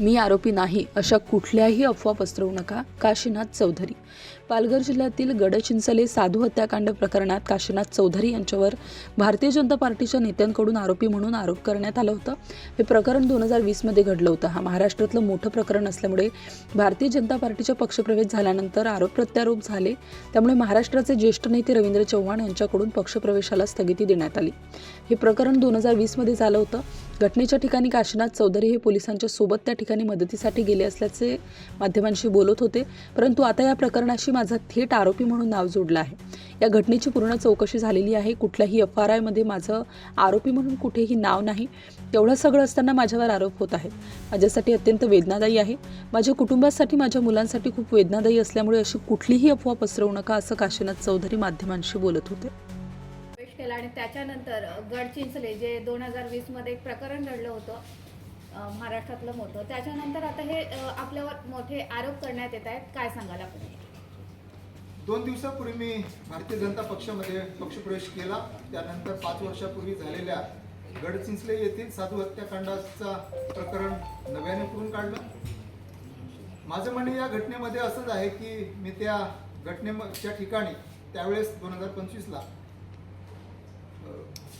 मी आरोपी नाही अशा कुठल्याही अफवा पसरवू नका. काशीनाथ चौधरी. पालघर जिल्ह्यातील गडचिंचले साधू हत्याकांड प्रकरणात काशीनाथ चौधरी यांच्यावर भारतीय जनता पार्टीच्या नेत्यांकडून आरोपी म्हणून आरोप करण्यात आलं होतं. हे प्रकरण दोन हजार वीसमध्ये घडलं होतं. हा महाराष्ट्रातलं मोठं प्रकरण असल्यामुळे भारतीय जनता पार्टीचा पक्षप्रवेश झाल्यानंतर आरोप प्रत्यारोप झाले. त्यामुळे महाराष्ट्राचे ज्येष्ठ नेते रवींद्र चव्हाण यांच्याकडून पक्षप्रवेशाला स्थगिती देण्यात आली. हे प्रकरण दोन हजार वीसमध्ये झालं होतं. घटनेच्या ठिकाणी काशीनाथ चौधरी हे पोलिसांच्या सोबत त्या ठिकाणी ठिकाणी मदतीसाठी गेले असल्याचे माध्यमांशी बोलत होते. परंतु आता या प्रकरणाशी माझा थेट आरोपी म्हणून नाव जोडलं आहे. या घटनेची पूर्ण चौकशी झालेली आहे. कुठल्याही एफ आर आयमध्ये माझं आरोपी म्हणून कुठेही नाव नाही. तेवढं सगळं असताना माझ्यावर आरोप होत आहेत. माझ्यासाठी अत्यंत वेदनादायी आहे. माझ्या कुटुंबासाठी माझ्या मुलांसाठी खूप वेदनादायी असल्यामुळे अशी कुठलीही अफवा पसरवू नका असं काशीनाथ चौधरी माध्यमांशी बोलत होते. केला आणि त्याच्यानंतर गडचिंचले जे दोन हजार वीसमध्ये एक प्रकरण घडलं होतं महाराष्ट्रातलं मोठं. त्याच्यानंतर आता हे आपल्यावर मोठे आरोप करण्यात येत आहेत. काय सांगाल आपण? दोन दिवसापूर्वी मी भारतीय जनता पक्षामध्ये पक्षप्रवेश केला. त्यानंतर पाच वर्षापूर्वी झालेल्या गडचिंचले येथील साधू हत्याकांडाचा प्रकरण नव्याने करून काढलं. माझं म्हणणे या घटनेमध्ये असंच आहे की मी त्या घटनेच्या ठिकाणी त्यावेळेस दोन हजार पंचवीसला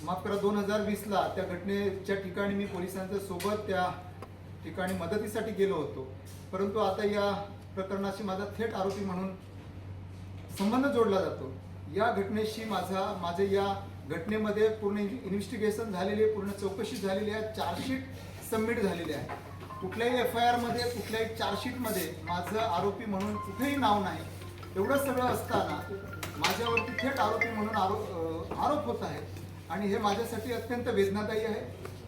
माफ करा दोन हजार वीसला त्या घटनेच्या ठिकाणी मी पोलिसांच्या सोबत त्या ठिकाणी मदतीसाठी गेलो होतो. परंतु आता या प्रकरणाशी माझा थेट आरोपी म्हणून संबंध जोडला जातो. या घटनेशी माझा माझे या घटनेमध्ये पूर्ण इन्व्हेस्टिगेशन झालेली आहे पूर्ण चौकशी झालेली आहे चार्जशीट सबमिट झालेली आहे. कुठल्याही एफ आय आरमध्ये कुठल्याही चार्जशीटमध्ये माझं आरोपी म्हणून कुठेही नाव नाही. एवढं सगळं असताना माझ्यावरती थेट आरोपी म्हणून आरोप आरोप होत आहे. आणि हे माझ्यासाठी अत्यंत वेदनादायी आहे.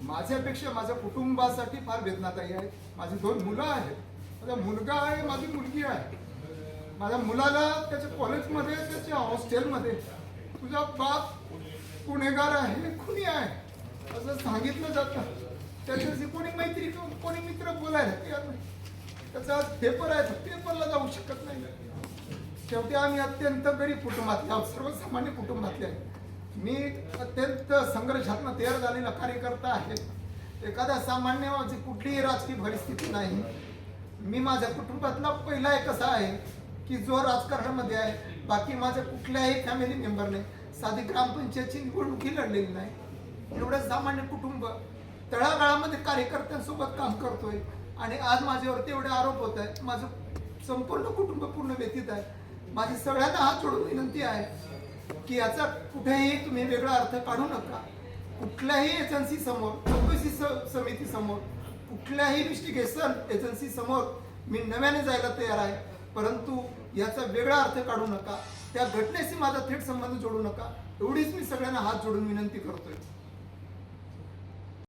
माझ्यापेक्षा माझ्या कुटुंबासाठी फार वेदनादायी आहे. माझी दोन मुलं आहेत. माझा मुलगा आहे माझी मुलगी आहे. माझ्या मुलाला त्याच्या कॉलेजमध्ये त्याच्या हॉस्टेलमध्ये. तुझा बाप गुन्हेगार आहे खुनी आहे. असं सांगितलं जातं. त्याच्याशी कोणी मैत्री कोणी मित्र बोलायला तयार नाही. त्याचा पेपर आहे पेपरला जाऊ शकत नाही. शेवटी आम्ही अत्यंत गरीब कुटुंबातले सर्वसामान्य कुटुंबातले आहे मी अत्यंत संघर्षात्मक तयार झालेला कार्यकर्ता आहे. एखाद्या सामान्य माझी कुठलीही राजकीय परिस्थिती नाही. मी माझ्या कुटुंबातला पहिला एक असा आहे की जो राजकारणामध्ये आहे बाकी माझ्या कुठल्याही फॅमिली मेंबरने साधी ग्रामपंचायतची निवडणुकी लढलेली नाही. एवढं सामान्य कुटुंब तळागाळामध्ये कार्यकर्त्यांसोबत काम करतोय आणि आज माझ्यावरती एवढे आरोप होत आहेत. माझं संपूर्ण कुटुंब पूर्ण व्यतीत आहे. माझी सगळ्यांना हात जोडून विनंती आहे की याचा कुठेही तुम्ही वेगळा अर्थ काढू नका. कुठल्याही एजन्सी समोर चौकशी समिती समोर कुठल्याही इन्व्हेस्टिगेशन एजन्सी समोर मी नव्याने जायला तयार आहे. परंतु याचा वेगळा अर्थ काढू नका. त्या घटनेशी माझा थेट संबंध जोडू नका. एवढीच मी सगळ्यांना हात जोडून विनंती करतोय.